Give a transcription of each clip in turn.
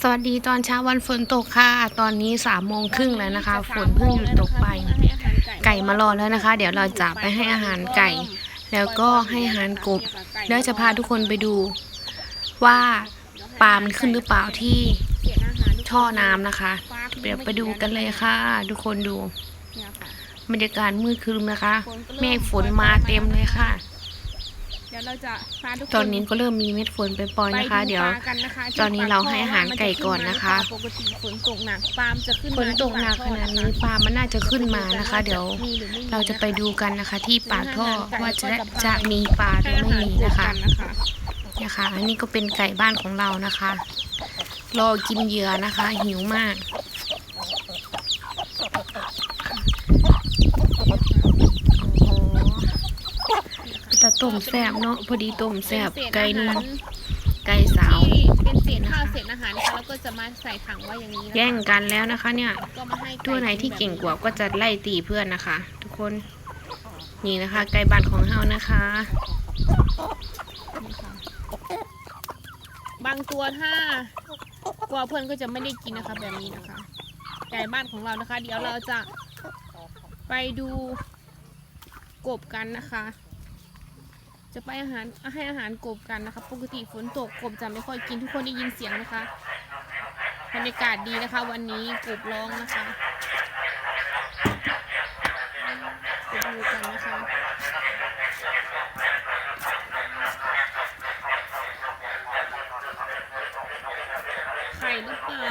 สวัสดีตอนเช้าวันฝนตกค่ะ ตอนนี้สามโมงครึ่งแล้วนะคะ ฝนเพิ่งหยุดตกไป ไก่มารอแล้วนะคะ เดี๋ยวเราจะไปให้อาหารไก่ แล้วก็ให้อาหารกบ แล้วจะพาทุกคนไปดูว่าปลามันขึ้นหรือเปล่าที่ท่อน้ำนะคะ เดี๋ยวไปดูกันเลยค่ะ ทุกคนดูบรรยากาศมืดครึ้มนะคะ เมฆฝนมาเต็มเลยค่ะเดี๋ยวเราจะพาทุกคนตอนนี้ก็เริ่มมีเม็ดฝนไปปล่อยๆนะคะไปเดี๋ยวปลากันนะคะตอนนี้เราให้อาหารไก่ก่อนนะคะ ปกติฝนตกหนักปลามจะขึ้นฝนตกหนักขนาดนี้ปลามันน่าจะขึ้นมานะคะ เดี๋ยวมีหรือไม่มีเราจะไปดูกันนะคะ ที่ปากท่อว่าจะจะมีปลาหรือไม่มีนะคะนะคะอันนี้ก็เป็นไก่บ้านของเรานะคะ รอกินเหยื่อนะคะ หิวมาก โอ้โหแต่ต้มแซ่บเนาะพอดีต้มแซ่บไก่นุ่มไก่สาวที่เป็นเศษข้าวเศษอาหารนะคะแล้วก็จะมาใส่ถังไว้อย่างนี้นะคะแย่งกันแล้วนะคะ เนี่ยก็มาให้ตัวไหนที่เก่งกว่าก็จะไล่ตีเพื่อนนะคะ ทุกคนนี่นะคะ ไก่บ้านของเฮานะคะนี่ค่ะบางตัวถ้ากลัวเพื่อนก็จะไม่ได้กินนะคะแบบนี้นะคะ ไก่บ้านของเรานะคะ เดี๋ยวเราจะไปดูกบกันนะคะ จะไปอาหารให้อาหารกบกันนะคะ ปกติฝนตกกบจะไม่ค่อยกินทุกคนได้ยินเสียงนะคะบรรยากาศดีนะคะ วันนี้กบร้องนะคะไปดูกันนะคะไข่หรือเปล่า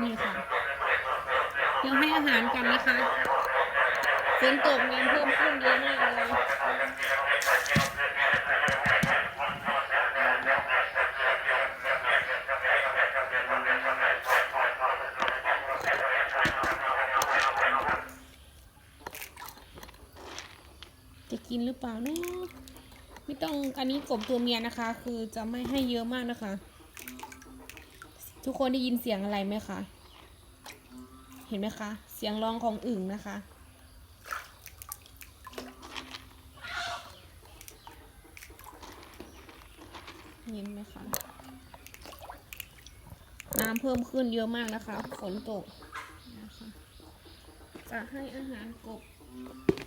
นี่ค่ะเดี๋ยวให้อาหารกันนะคะ นตกน้ำเพิ่มขึ้นเยอะมากเลยจะกินหรือเปล่าเนาะไม่ต้องอันนี้กบตัวเมียนะคะ คือจะไม่ให้เยอะมากนะคะ ทุกคนได้ยินเสียงอะไรไหมคะ เห็นไหมคะ เสียงร้องของอึ่งนะคะ เห็นไหมคะ น้ำเพิ่มขึ้นเยอะมากนะคะ ฝนตกนะคะ จะให้อาหารกบ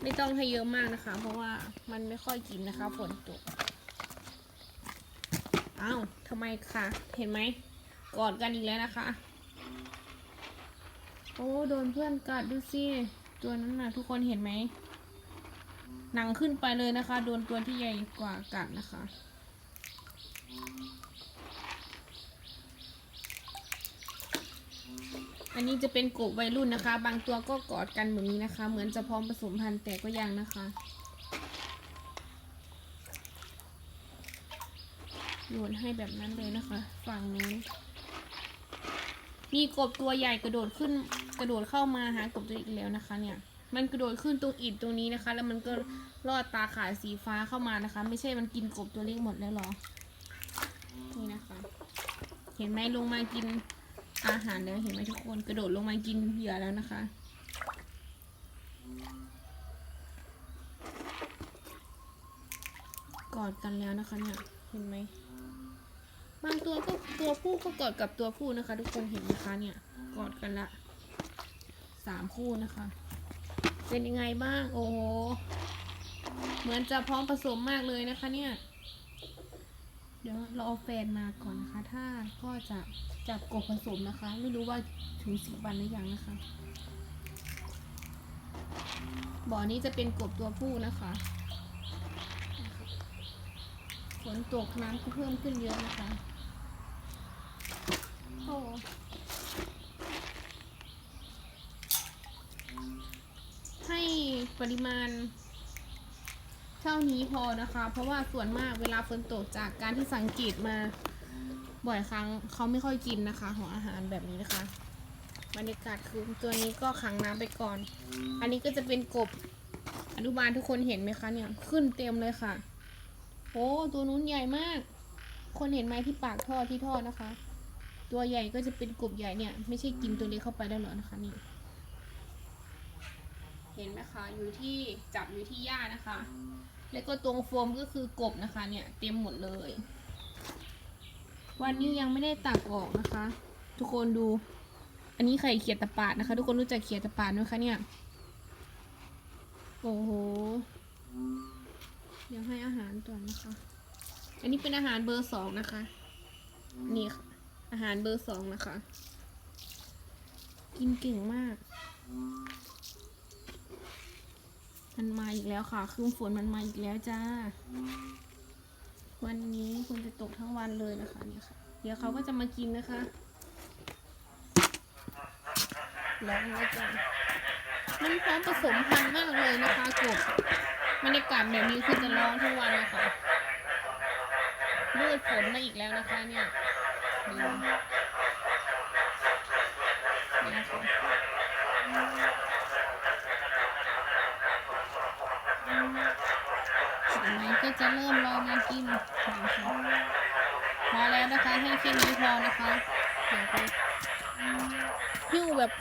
ไม่ต้องให้เยอะมากนะคะ เพราะว่ามันไม่ค่อยกินนะคะ ฝนตก อ้าวทำไมคะ เห็นไหม กอดกันอีกแล้วนะคะ โอ้ โดนเพื่อนกัดดูสิตัวนั้นน่ะทุกคนเห็นไหมหนังขึ้นไปเลยนะคะ โดนตัวที่ใหญ่กว่ากัดนะคะ อันนี้จะเป็นกบวัยรุ่นนะคะ บางตัวก็กอดกันแบบนี้นะคะ เหมือนจะพร้อมผสมพันธุ์แต่ก็ยังนะคะโยนให้แบบนั้นเลยนะคะ ฝั่งนู้นมีกบตัวใหญ่กระโดดขึ้นกระโดดเข้ามาหากบตัวอีกแล้วนะคะ เนี่ย มันกระโดดขึ้นตรงอิฐตรงนี้นะคะ แล้วมันก็ลอดตาข่ายสีฟ้าเข้ามานะคะ ไม่ใช่มันกินกบตัวเล็กหมดแล้วหรอนี่นะคะ เห็นไหมลงมากิน อาหารแล้วเห็นไหมทุกคนกระโดดลงมากินเหยื่อแล้วนะคะ กอดกันแล้วนะคะเนี่ยเห็นไหมบางตัวก็ตัวผู้ก็กอดกับตัวผู้นะคะ ทุกคนเห็นไหมคะเนี่ยกอดกันละสามคู่นะคะ เป็นยังไงบ้างโอ้โหเหมือนจะพร้อมผสมมากเลยนะคะเนี่ย เดี๋ยวเราเอาแฟนมาก่อนนะคะ ถ้าก็จะจับกบผสมนะคะ ไม่รู้ว่าถึงสิบวันหรือยังนะคะ บ่อนี้จะเป็นกบตัวผู้นะคะฝนตกน้ำก็เพิ่มขึ้นเยอะนะคะ โอ้ให้ปริมาณ ท่านี้พอนะคะ เพราะว่าส่วนมากเวลาฝนตกจากการที่สังเกตมา บ่อยครั้งเขาไม่ค่อยกินนะคะหัวอาหารแบบนี้นะคะ บรรยากาศคือตัวนี้ก็ขังน้ำไปก่อน อันนี้ก็จะเป็นกบอนุบาลทุกคนเห็นไหมคะเนี่ย ขึ้นเต็มเลยค่ะโอ้ตัวนู้นใหญ่มาก คนเห็นไหมที่ปากท่อที่ท่อนะคะ ตัวใหญ่ก็จะเป็นกบใหญ่เนี่ย ไม่ใช่กินตัวเล็กเข้าไปได้หรอนะคะนี่เห็นไหมคะ อยู่ที่จับอยู่ที่หญ้านะคะ แล้วก็ตรงโฟมก็คือกบนะคะ เนี่ยเต็มหมดเลย วันนี้ยังไม่ได้ตักออกนะคะ ทุกคนดู อันนี้ไข่เขียดตะปาดนะคะ ทุกคนรู้จักเขียดตะปาดไหมคะเนี่ย โอ้โห เดี๋ยวให้อาหารก่อนนะคะ อันนี้เป็นอาหารเบอร์สองนะคะ นี่ค่ะ อาหารเบอร์สองนะคะ กินเก่งมาก มันมาอีกแล้วค่ะครึ่งฝนมันมาอีกแล้วจ้า วันนี้คุณจะตกทั้งวันเลยนะคะเนี่ยค่ะ เดี๋ยวเขาก็จะมากินนะคะร้องไว้ก่อนมันพร้อมผสมพันธุ์มากเลยนะคะกบบรรยากาศแบบนี้คือจะร้องทั้งวันเลยค่ะมืดฝนมาอีกแล้วนะคะเนี่ยดูนี่นะคะเห็นไหม ก็จะเริ่มรองมากินนะคะพอแล้วนะคะให้แค่นี้พอนะคะเดี๋ยวไปหิ้วแบบ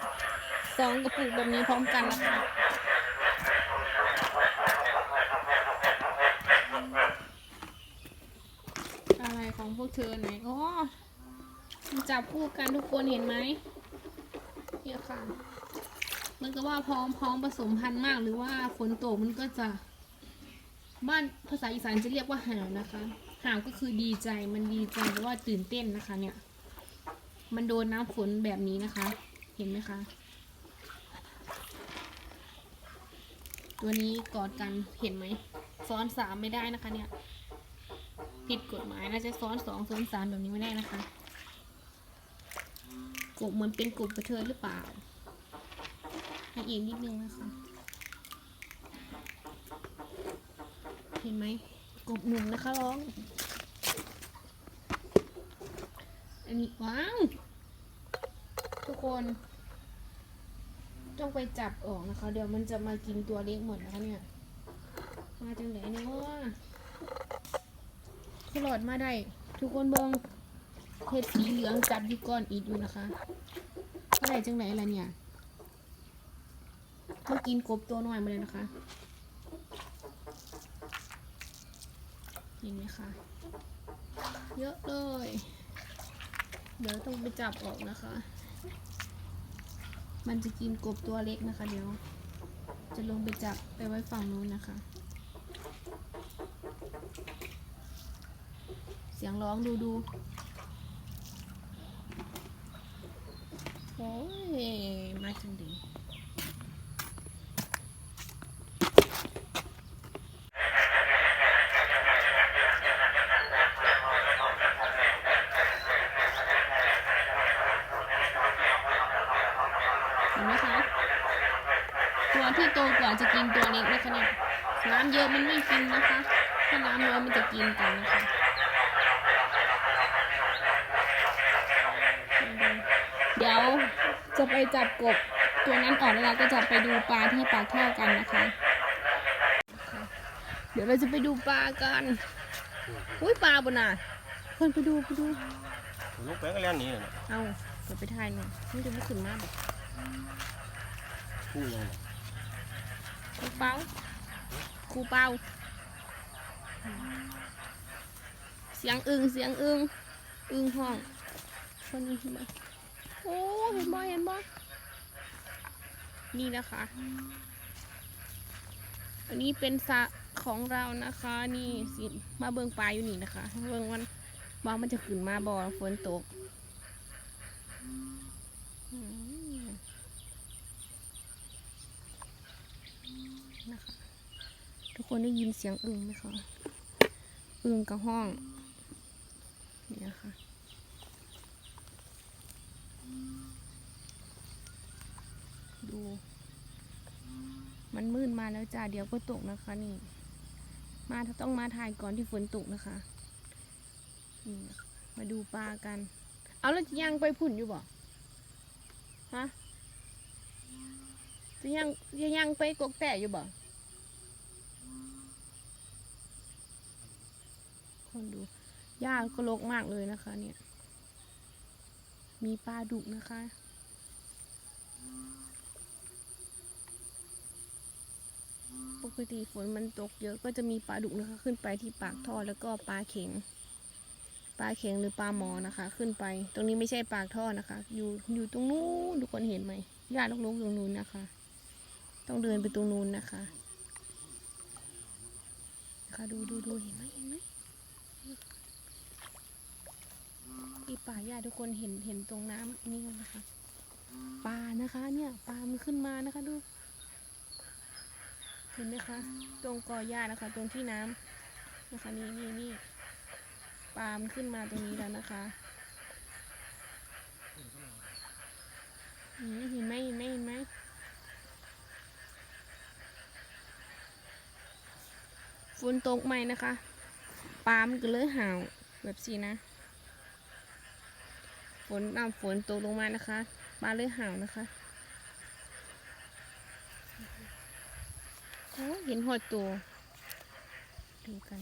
สองกระปุกแบบนี้พร้อมกันนะคะอะไรของพวกเธอไหนอ๋อจับคู่กันทุกคนเห็นไหมเนี่ยค่ะมันก็ว่าพร้อมพร้อมผสมพันธุ์มากหรือว่าฝนตกมันก็จะ บ้านภาษาอีสานจะเรียกว่าหาวนะคะหาวก็คือดีใจมันดีใจหรือว่าตื่นเต้นนะคะ เนี่ย มันโดนน้ำฝนแบบนี้นะคะ เห็นไหมคะ ตัวนี้กอดกันเห็นไหมซ้อนสามไม่ได้นะคะ เนี่ยผิดกฎหมายนะจะซ้อนสองซ้อนสามแบบนี้ไม่ได้นะคะกบเหมือนเป็นกบกระเทยหรือเปล่าให้อีกนิดนึงนะคะ ห็นไหมกบหนุ่มนะคะร้อง อันนี้ว้าวทุกคนต้องไปจับออกนะคะ เดี๋ยวมันจะมากินตัวเล็กหมดนะคะเนี่ย มาจังไหนเนี่ยว่าคือหลอดมาได้ ทุกคนเบิงเห็ดสีเหลืองจับอยู่ก้อนอีดอยู่นะคะเมื่อไหร่จังไหนล่ะเนี่ยมากินกบตัวน้อยมาเลยนะคะ เห็นไหมคะ เยอะเลย เดี๋ยวต้องไปจับออกนะคะ มันจะกินกบตัวเล็กนะคะ เดี๋ยว จะลงไปจับไปไว้ฝั่งนู้นนะคะ เสียงร้องดูดูโอ้ยมาจังดี เห็นไหมคะ ตัวที่โตกว่าจะกินตัวเล็กนะคะเนี่ยน้ำเยอะมันไม่กินนะคะ ถ้าน้ำน้อยมันจะกินกันนะคะเดี๋ยวจะไปจับกบตัวนั้นออกแล้วเราก็จะไปดูปลาที่ปากท่อกันนะคะ เดี๋ยวเราจะไปดูปลากันอุ้ยปลาบนน่ะเพื่อนไปดูไปดูลูกแป้งก็เล่นหนี้เลยนะเอาเดี๋ยวไปถ่ายหน่อยนี่จะไม่ขึ้นมาแบบคู่ยังไง ครูเปาครูเปาเสียงอึงเสียงอึงอึงห้องคนนี้เห็นไหมโอ้เห็นบ่เห็นบ่นี่นะคะ อันนี้เป็นสะของเรานะคะ นี่สิมาเบิงปลาอยู่นี่นะคะเบิงมันว่ามันจะขึ้นมาบ่ฝนตกอืมนะคะ ทุกคนได้ยินเสียงอึงไหมคะอึงกับห้องนี่นะคะดู มันมืดมาแล้วจ้าเดี๋ยวก็ตกนะคะนี่ มาต้องมาถ่ายก่อนที่ฝนตกนะคะนี่นะคะมาดูปลากัน เอาแล้วจะยังไปผุ่นอยู่บ่ฮะจะยังจะยังไปกกแต่อยู่บ่ คนดูหญ้าก็รกมากเลยนะคะ เนี่ย มีปลาดุกนะคะ ปกติฝนมันตกเยอะก็จะมีปลาดุกนะคะ ขึ้นไปที่ปากท่อแล้วก็ปลาเข็ง ปลาเข็งหรือปลาหมอนะคะ ขึ้นไป ตรงนี้ไม่ใช่ปากท่อนะคะ อยู่อยู่ตรงนู้นทุกคนเห็นไหมหญ้าลกๆตรงนู้นนะคะ ต้องเดินไปตรงนู้นนะคะนะคะดูดูดูเห็นไหมเห็นไหม ที่ป่าหญ้าทุกคนเห็นเห็นตรงน้ำนี่นะคะปลานะคะ เนี่ยปลามันขึ้นมานะคะดู เห็นไหมคะ ตรงกอหญ้านะคะ ตรงที่น้ำนะคะนี่นี่นี่ปลามันขึ้นมาตรงนี้แล้วนะคะอืมเห็นไหมเห็นไหมเห็นไหมฝนตกไหมนะคะ ปลามันก็เลยห่าวแบบสีนะ ฝนน้ำฝนตกลงมานะคะ ปลาเลยห่าวนะคะโอ้เห็นหอดตัวดูกัน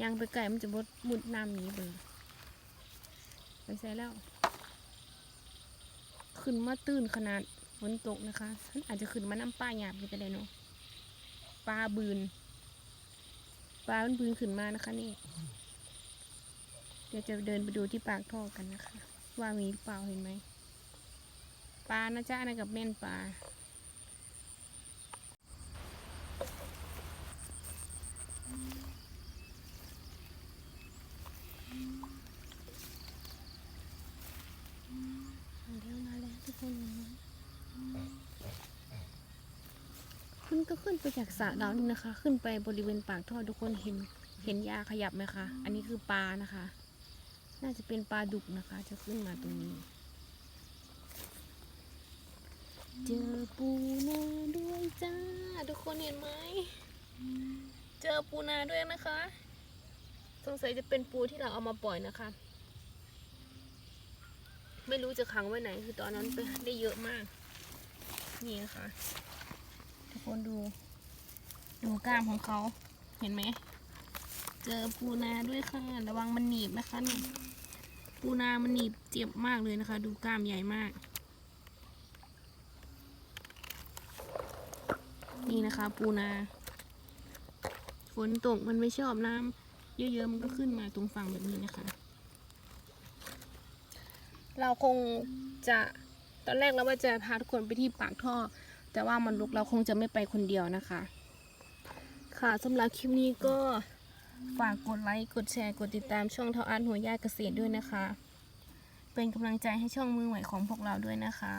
ยางไปไก่มันจะบดมุดน้ำหนีเบิ่งไปใส่แล้ว ขึ้นมาตื่นขนาดฝนตกนะคะ อาจจะขึ้นมาน้ำปลาหยาบไปก็ได้เนาะปลาบืน ลามันบึงขึ้นมานะคะนี่ เดี๋ยวจะเดินไปดูที่ปากท่อกันนะคะ ว่ามีหรือเปล่าเห็นไหมปลานะจ๊ะนะกับแม่นปลามาแล้วมาแล้วทุกคน ขึ้นก็ขึ้นไปจากสระน้ำนี่นะคะ ขึ้นไปบริเวณปากท่อทุกคนเห็นเห็นยาขยับไหมคะ อันนี้คือปลานะคะ น่าจะเป็นปลาดุกนะคะ จะขึ้นมาตรงนี้ เจอปูนาด้วยจ้า ทุกคนเห็นไหม เจอปูนาด้วยนะคะ สงสัยจะเป็นปูที่เราเอามาปล่อยนะคะ ไม่รู้จะขังไว้ไหน คือตอนนั้นไปได้เยอะมาก นี่นะคะ ทุกคนดู ดูกล้ามของเขา เห็นไหม เจอปูนาด้วยค่ะ ระวังมันหนีบนะคะนี่ปูนามันหนีบเจ็บมากเลยนะคะ ดูกล้ามใหญ่มาก นี่นะคะ ปูนา ฝนตกมันไม่ชอบน้ำเยอะๆ มันก็ขึ้นมาตรงฝั่งแบบนี้นะคะ เราคงจะตอนแรกเราว่าจะพาทุกคนไปที่ปากท่อ แต่ว่ามันลุกเราคงจะไม่ไปคนเดียวนะคะ ค่ะสำหรับคลิปนี้ก็ฝากกดไลค์กดแชร์กดติดตามช่องเท่าอันหัวยาเกษตรด้วยนะคะ เป็นกำลังใจให้ช่องมือใหม่ของพวกเราด้วยนะคะ